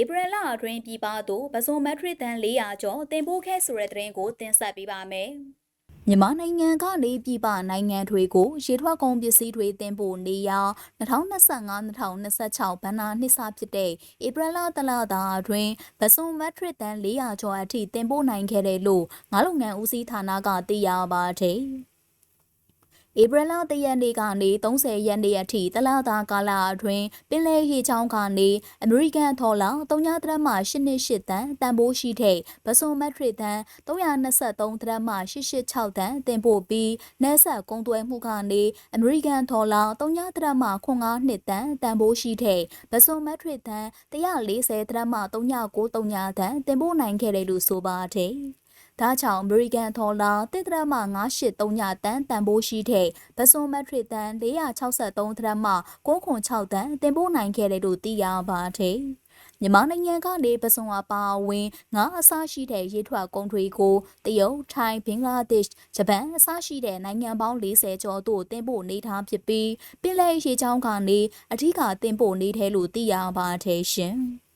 ဧပြီလအတွင်းပြည်ပသို့ပစုံမက်ထရစ်တန်400ကျော်တင်ပို့ခဲ့ဆိုတဲ့သတင်းကိုတင်ဆက်ပေးပါမယ်။မြန်မာနိုင်ငံကနေပြည်ပနိုင်ငံတွေကိုရေထွက်ကုန်ပစ္စည်းတွေတင်ပို့နေရာ2025-2026ဘဏ္ဍာနှစ်စဖြစ်တဲ့ဧပြီလတလတာအတွင်းပစုံမက်ထရစ်တန်400ကျော်အထိတင်ပို့နိုင်ခဲ့တယ်လို့ငါးလုပ်ငန်းဦးစီးဌာနကသိရပါတယ်။ ဧပြီလတရက်နေ့ကနေ30ရက်နေ့အထိတလတာကာလအတွင်းပင်လယ်ရေချောင်းကနေအမေရိကန်ဒေါ်လာ3.3ဒရမ88တန်တန်ဖိုးရှိတဲ့ပစုံမက်ထရစ်တန်323ဒရမ886တန်တင်ပို့ပြီးနယ်ဆက်ကုန်သွယ်မှုကနေအမေရိကန်ဒေါ်လာ3.3ဒရမ92တန်တန်ဖိုးရှိတဲ့ပစုံမက်ထရစ်တန်140ဒရမ393တန်တင်ပို့နိုင်ခဲ့တယ်လို့ဆိုပါတယ်။ ဒါကြောင့်အမေရိကန်ဒေါ်လာတစ်ဒရမ983တန်တန်ဖိုးရှိတဲ့ပစွန်မက်ထရစ်တန်463ဒရမ906တန်တင်ပို့နိုင်ခဲ့တယ်လို့သိရပါတယ်။မြန်မာနိုင်ငံကနေပစုံအပါအဝင်ငါးအစားရှိတဲ့ရေထွက်ကုန်တွေကိုတရုတ်၊ထိုင်း၊ဘင်္ဂလားဒေ့ရှ်၊ဂျပန်အစားရှိတဲ့နိုင်ငံပေါင်း40ကျော်တို့တင်ပို့နေထားဖြစ်ပြီးပြည်လဲရေချောင်းကနေအထူးကတင်ပို့နေတယ်လို့သိရပါတယ်ရှင်။